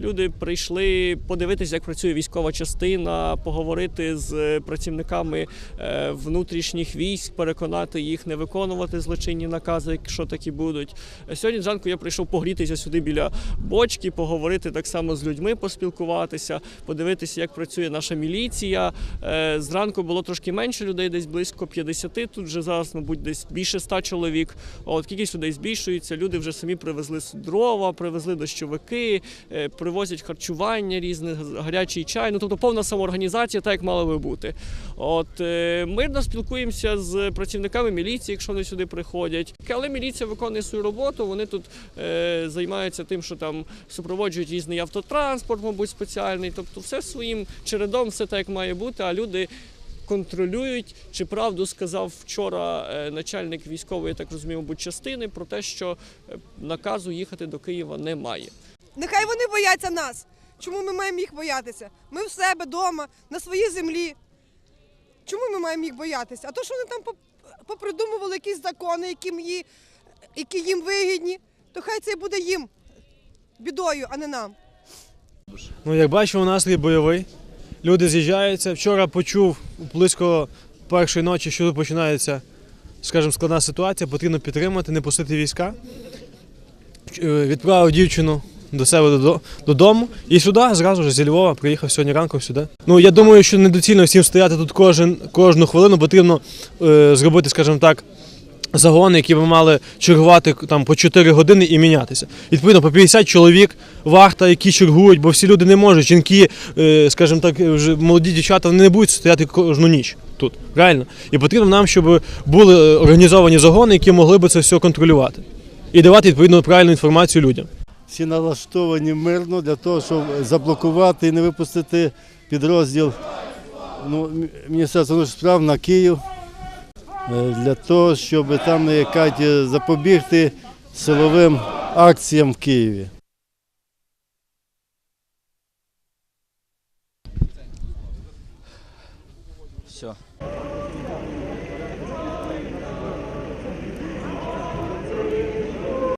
Люди прийшли подивитися, як працює військова частина, поговорити з працівниками е, внутрішніх військ, переконати їх не виконувати злочинні накази, якщо такі будуть. Е, Сьогодні зранку я прийшов погрітися сюди біля бочки, поговорити так само з людьми, поспілкуватися, подивитися, як працює наша міліція. Е, Зранку було трошки менше людей, десь близько 50. Тут вже зараз, мабуть, десь більше 100 чоловік. От кількість людей збільшується. Люди вже самі привезли дрова, привезли дощовики, е, привозять харчування різне, гарячий чай. Ну тобто повна самоорганізація, так як мала би бути. От е, мирно спілкуємося з працівниками міліції, якщо вони сюди приходять. Але міліція виконує свою роботу. Вони тут е, займаються тим, що там супроводжують різний автотранспорт, мабуть, спеціальний. Тобто, все своїм чередом, все так як має бути. А люди контролюють, чи правду сказав вчора е, начальник військової, я так розумію, мабуть, частини про те, що е, наказу їхати до Києва немає. Нехай вони бояться нас. Чому ми маємо їх боятися? Ми в себе вдома, на своїй землі. Чому ми маємо їх боятися? А то, що вони там поп- попридумували якісь закони, які, їм вигідні, то хай це буде їм бідою, а не нам. Ну, як бачимо, настрій бойовий. Люди з'їжджаються. Вчора почув близько першої ночі, що починається, скажімо, складна ситуація, потрібно підтримати, не пустити війська. Е, Відправив дівчину до себе додо- додому і сюди зразу ж зі Львова приїхав сьогодні ранком сюди. Ну я думаю, що недоцільно всім стояти тут кожен, кожну хвилину, потрібно е, зробити, скажімо так, загони, які б мали чергувати там по 4 години і мінятися. Відповідно, по 50 чоловік варта, які чергують, бо всі люди не можуть. Жінки, е, скажімо так, вже молоді дівчата вони не будуть стояти кожну ніч тут. Правильно? І потрібно нам, щоб були е, організовані загони, які могли би це все контролювати. І давати відповідно правильну інформацію людям. Всі налаштовані мирно для того, щоб заблокувати і не випустити підрозділ ну, Міністерства внутрішніх справ на Київ е, для того, щоб там якать, е, запобігти силовим акціям в Києві. Все.